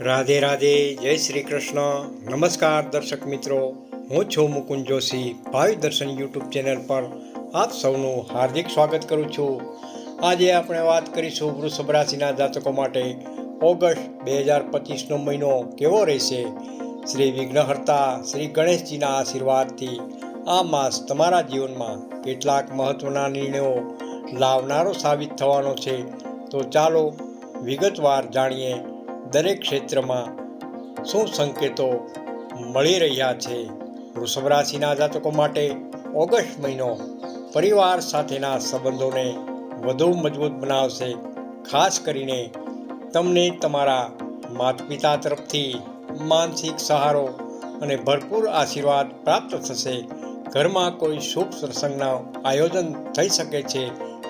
રાધે રાધે, જય શ્રી કૃષ્ણ. નમસ્કાર દર્શક મિત્રો. હું છું મુકુંદ જોશી, ભાવિ દર્શન યુટ્યુબ ચેનલ પર આપ સૌનું હાર્દિક સ્વાગત કરું છું. આજે આપણે વાત કરીશું વૃષભ રાશિના જાતકો માટે. ઓગસ્ટ બે હજાર પચીસનો મહિનો કેવો રહેશે? શ્રી વિઘ્નહર્તા, શ્રી ગણેશજીના આશીર્વાદથી આ માસ તમારા જીવનમાં કેટલાક મહત્ત્વના નિર્ણયો લાવનારો સાબિત થવાનો છે. તો ચાલો વિગતવાર જાણીએ દરેક ક્ષેત્રમાં શું સંકેતો મળી રહ્યા છે? વૃષભ રાશિના જાતકો માટે ઓગસ્ટ મહિનો પરિવાર સાથેના સંબંધોને વધુ મજબૂત બનાવશે. ખાસ કરીને તમને તમારા માતા પિતા તરફથી માનસિક સહારો અને ભરપૂર આશીર્વાદ પ્રાપ્ત થશે. ઘરમાં કોઈ શુભ પ્રસંગના આયોજન થઈ શકે છે,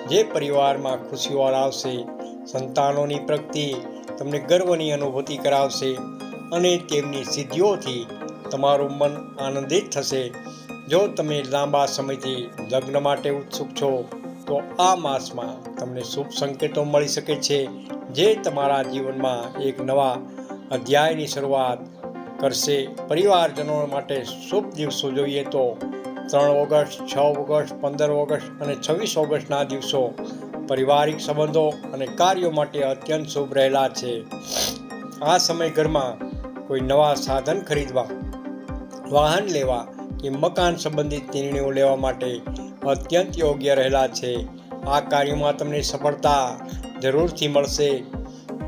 જે પરિવારમાં ખુશીઓ લાવશે. સંતાનોની પ્રગતિ તમને ગર્વની અનુભૂતિ કરાવશે અને તેમની સિદ્ધિઓથી તમારું મન આનંદિત થશે. જો તમે લાંબા સમયથી લગ્ન માટે ઉત્સુક છો, તો આ માસમાં તમને શુભ સંકેતો મળી શકે છે, જે તમારા જીવનમાં એક નવા અધ્યાયની શરૂઆત કરશે. પરિવારજનો માટે શુભ દિવસો જોઈએ તો ત્રણ ઓગસ્ટ, છ ઓગસ્ટ, પંદર ઓગસ્ટ અને છવ્વીસ ઓગસ્ટના દિવસો પારિવારિક સંબંધો અને કાર્યો માટે અત્યંત શુભ રહેલા છે. આ સમય ઘરમાં કોઈ નવા સાધન ખરીદવા, વાહન લેવા કે મકાન સંબંધિત નિર્ણયો લેવા માટે અત્યંત યોગ્ય રહેલા છે. આ કાર્યમાં તમને સફળતા જરૂરથી મળશે.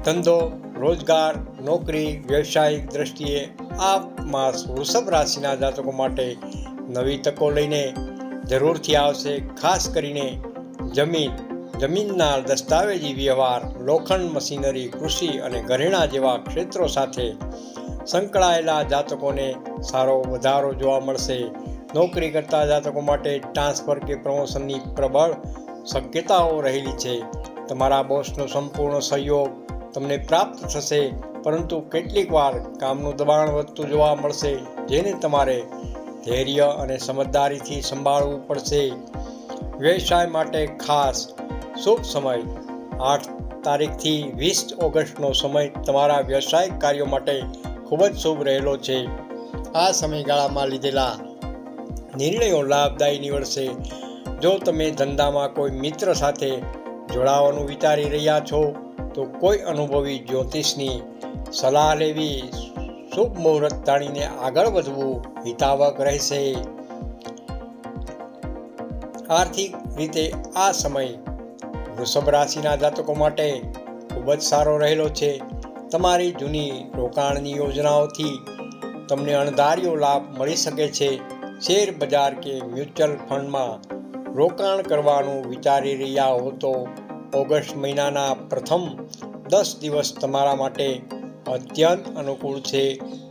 ધંધો, રોજગાર, નોકરી, વ્યવસાયિક દ્રષ્ટિએ આ માસ વૃષભ રાશિના જાતકો માટે નવી તકો લઈને જરૂરથી આવશે, ખાસ કરીને જમીન જમીનના દસ્તાવેજી વ્યવહાર, લોખંડ મશીનરી, કૃષિ અને ઘરેણાં જેવા ક્ષેત્રો સાથે સંકળાયેલા જાતકોને સારો વધારો જોવા મળશે. નોકરી કરતા જાતકો માટે ટ્રાન્સફર કે પ્રમોશનની પ્રબળ શક્યતાઓ રહેલી છે. તમારા બોસનો સંપૂર્ણ સહયોગ તમને પ્રાપ્ત થશે, પરંતુ કેટલીક વાર કામનું દબાણ વધતું જોવા મળશે, જેને તમારે ધૈર્ય અને સમજદારીથી સંભાળવું પડશે. વ્યવસાય માટે ખાસ શુભ સમય. આઠ તારીખથી વીસ ઓગસ્ટનો સમય તમારા વ્યવસાયિક કાર્યો માટે ખૂબ જ શુભ રહેલો છે. આ સમયગાળામાં લીધેલા નિર્ણયો લાભદાયી નીવડશે. જો તમે ધંધામાં કોઈ મિત્ર સાથે જોડાવાનું વિચારી રહ્યા છો, તો કોઈ અનુભવી જ્યોતિષની સલાહ લેવી શુભ મુહૂર્ત તાણીને આગળ વધવું હિતાવક રહેશે. આર્થિક રીતે આ સમય વૃષભ રાશિના જાતકો માટે ખૂબ જ સારો રહેલો છે. તમારી જૂની રોકાણની યોજનાઓથી તમને અણધાર્યો લાભ મળી શકે છે. શેર બજાર કે મ્યુચ્યુઅલ ફંડમાં રોકાણ કરવાનું વિચારી રહ્યા હો તો ઓગસ્ટ મહિનાના પ્રથમ દસ દિવસ તમારા માટે અત્યંત અનુકૂળ છે.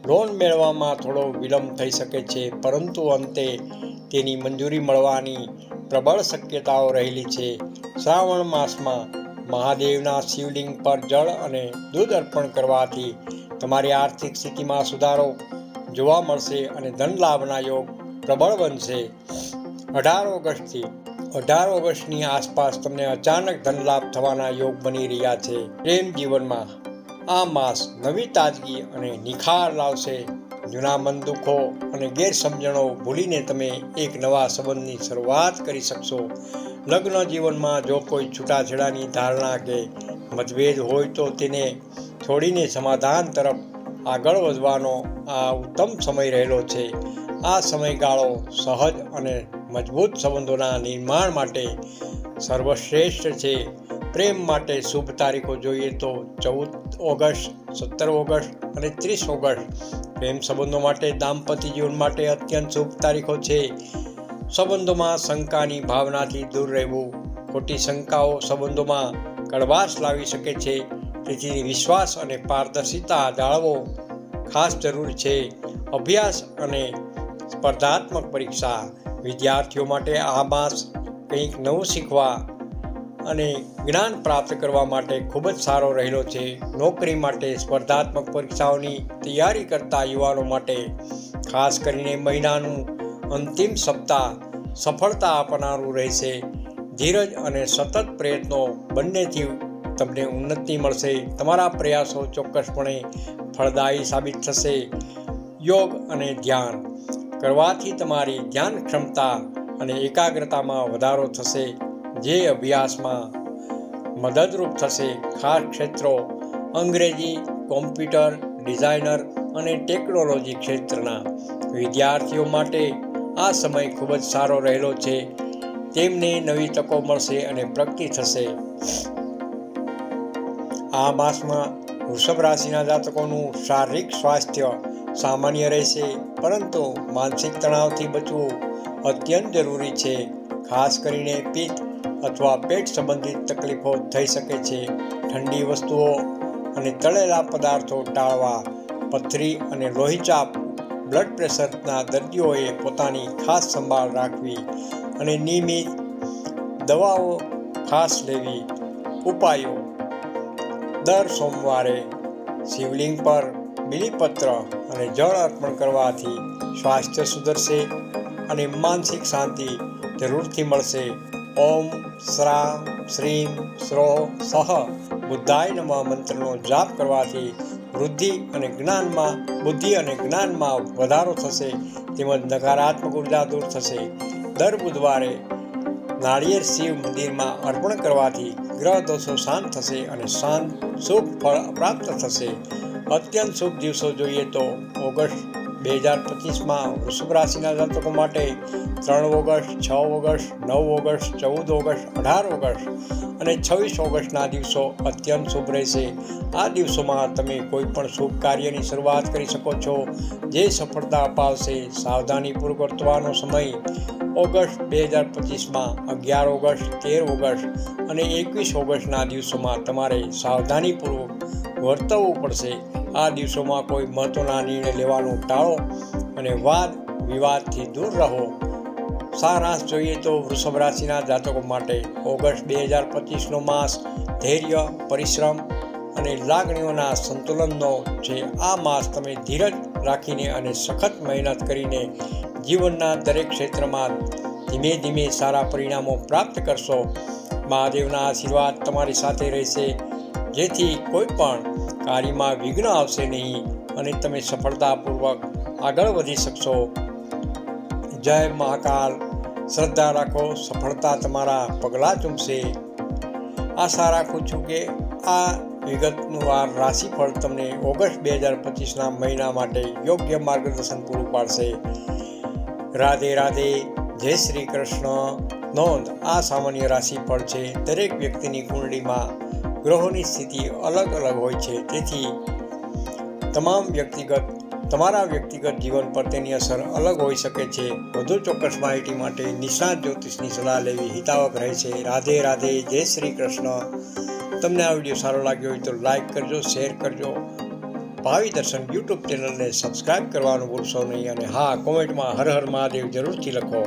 લોન મેળવવામાં થોડો વિલંબ થઈ શકે છે, પરંતુ અંતે તેની મંજૂરી મળવાની પ્રબળ શક્યતાઓ રહેલી છે. શ્રાવણ માસમાં મહાદેવના શિવલિંગ પર જળ અને દૂધ અર્પણ કરવાથી તમારી આર્થિક સ્થિતિમાં સુધારો જોવા મળશે અને ધન લાભના યોગ પ્રબળ બનશે. અઢાર ઓગસ્ટથી અઢાર ઓગસ્ટની આસપાસ તમને અચાનક ધન લાભ થવાના યોગ બની રહ્યા છે. પ્રેમ જીવનમાં આ માસ નવી તાજગી અને નિખાર લાવશે. જૂના મન દુઃખો અને ગેરસમજણો ભૂલીને તમે એક નવા સંબંધની શરૂઆત કરી શકશો. લગ્ન જીવનમાં જો કોઈ છૂટાછેડાની ધારણા કે મતભેદ હોય તો તેને છોડીને સમાધાન તરફ આગળ વધવાનો આ ઉત્તમ સમય રહેલો છે. આ સમયગાળો સહજ અને મજબૂત સંબંધોના નિર્માણ માટે સર્વશ્રેષ્ઠ છે. પ્રેમ માટે શુભ તારીખો જોઈએ તો ચૌદ ઓગસ્ટ, સત્તર ઓગસ્ટ અને ત્રીસ ઓગસ્ટ. પ્રેમ સંબંધો માટે દાંપત્ય જીવન માટે અત્યંત શુભ તારીખો છે. સંબંધોમાં શંકાની ભાવનાથી દૂર રહેવું. ખોટી શંકાઓ સંબંધોમાં કડવાશ લાવી શકે છે. તેથી વિશ્વાસ અને પારદર્શિતા જાળવો ખાસ જરૂર છે. અભ્યાસ અને સ્પર્ધાત્મક પરીક્ષા વિદ્યાર્થીઓ માટે આ માસ કંઈક નવું શીખવા અને જ્ઞાન પ્રાપ્ત કરવા માટે ખૂબ જ સારો રહેલો છે. નોકરી માટે સ્પર્ધાત્મક પરીક્ષાઓની તૈયારી કરતા યુવાનો માટે, ખાસ કરીને મહિનાનું અંતિમ સપ્તાહ સફળતા આપનારું રહેશે. ધીરજ અને સતત પ્રયત્નો બંનેથી તમને ઉન્નતિ મળશે. તમારા પ્રયાસો ચોક્કસપણે ફળદાયી સાબિત થશે. યોગ અને ધ્યાન કરવાથી તમારી ધ્યાન ક્ષમતા અને એકાગ્રતામાં વધારો થશે. જે અભ્યાસમાં મદદરૂપ થશે. ખાસ ક્ષેત્રો અંગ્રેજી, કોમ્પ્યુટર, ડિઝાઇનર અને ટેકનોલોજી ક્ષેત્રના વિદ્યાર્થીઓ માટે આ સમય ખૂબ જ સારો રહેલો છે. તેમને નવી તકો મળશે અને પ્રગતિ થશે. આ માસમાં વૃષભ રાશિના જાતકોનું શારીરિક સ્વાસ્થ્ય સામાન્ય રહેશે, પરંતુ માનસિક તણાવથી બચવું અત્યંત જરૂરી છે. ખાસ કરીને પિત્ત અથવા પેટ સંબંધિત તકલીફો થઈ શકે છે. ઠંડી વસ્તુઓ અને તળેલા પદાર્થો ટાળવા, પથરી અને લોહીચાપ બ્લડ પ્રેશરના દર્દીઓએ પોતાની ખાસ સંભાળ રાખવી અને નિયમિત દવાઓ ખાસ લેવી. ઉપાયો. દર સોમવારે શિવલિંગ પર બિલીપત્ર અને જળ અર્પણ કરવાથી સ્વાસ્થ્ય સુધરશે અને માનસિક શાંતિ જરૂરથી મળશે. ઓમ શ્રા શ્રીમ શ્રો સહ, બુદ્ધાય નમઃ મંત્રનો જાપ કરવાથી વૃદ્ધિ અને જ્ઞાનમાં, બુદ્ધિ અને જ્ઞાનમાં વધારો થશે, તેમજ નકારાત્મક ઊર્જા દૂર થશે. દર બુધવારે નાળિયેર શિવ મંદિરમાં અર્પણ કરવાથી ગ્રહ દોષો શાંત થશે અને શાંત શુભ ફળ પ્રાપ્ત થશે. અત્યંત શુભ દિવસો જોઈએ તો ઓગસ્ટ બે હજાર પચીસમાં વૃષભ રાશિના જાતકો માટે ત્રણ ઓગસ્ટ, છ ઓગસ્ટ, નવ ઓગસ્ટ, ચૌદ ઓગસ્ટ, અઢાર ઓગસ્ટ અને છવ્વીસ ઓગસ્ટના દિવસો અત્યંત શુભ રહેશે. આ દિવસોમાં તમે કોઈ પણ શુભ કાર્યની શરૂઆત કરી શકો છો. જે સફળતા અપાવશે સાવધાનીપૂર્વક વર્તવાનો સમય ઓગસ્ટ બે હજાર પચીસમાં, અગિયાર ઓગસ્ટ, તેર ઓગસ્ટ અને એકવીસ ઓગસ્ટના દિવસોમાં તમારે સાવધાનીપૂર્વક વર્તવવું પડશે. આ દિવસોમાં કોઈ મહત્ત્વના નિર્ણય લેવાનું ટાળો અને વાદ વિવાદથી દૂર રહો. સારાંશ જોઈએ તો વૃષભ રાશિના જાતકો માટે ઓગસ્ટ બે હજાર પચીસનો માસ ધૈર્ય, પરિશ્રમ અને લાગણીઓના સંતુલનનો છે. આ માસ તમે ધીરજ રાખીને અને સખત મહેનત કરીને જીવનના દરેક ક્ષેત્રમાં ધીમે ધીમે સારા પરિણામો પ્રાપ્ત કરશો. મહાદેવના આશીર્વાદ તમારી સાથે રહેશે. જેથી કોઈ પણ કાર્યમાં વિઘ્ન આવશે નહીં અને તમે સફળતાપૂર્વક આગળ વધી શકશો. જય મહાકાલ. શ્રદ્ધા રાખો, સફળતા તમારા પગલાં ચૂમશે. આશા રાખું છું કે આ વિગતનું આ રાશિફળ તમને ઓગસ્ટ બે હજાર પચીસના મહિના માટે યોગ્ય માર્ગદર્શન પૂરું પાડશે. રાધે રાધે. જય શ્રી કૃષ્ણ. નોંધ, આ સામાન્ય રાશિફળ છે દરેક વ્યક્તિની કુંડળીમાં ગ્રહોની સ્થિતિ અલગ અલગ હોય છે. તેથી તમામ વ્યક્તિગત, તમારા વ્યક્તિગત જીવન પર તેની અસર અલગ હોઈ શકે છે. વધુ ચોક્કસ માહિતી માટે નિષ્ણાત જ્યોતિષની સલાહ લેવી હિતાવક રહે છે. રાધે રાધે, જય શ્રી કૃષ્ણ. તમને આ વીડિયો સારો લાગ્યો હોય તો લાઈક કરજો, શેર કરજો. ભાવિ દર્શન યુટ્યુબ ચેનલને સબસ્ક્રાઇબ કરવાનું ભૂલશો નહીં અને હા, કોમેન્ટમાં હર હર મહાદેવ જરૂરથી લખો.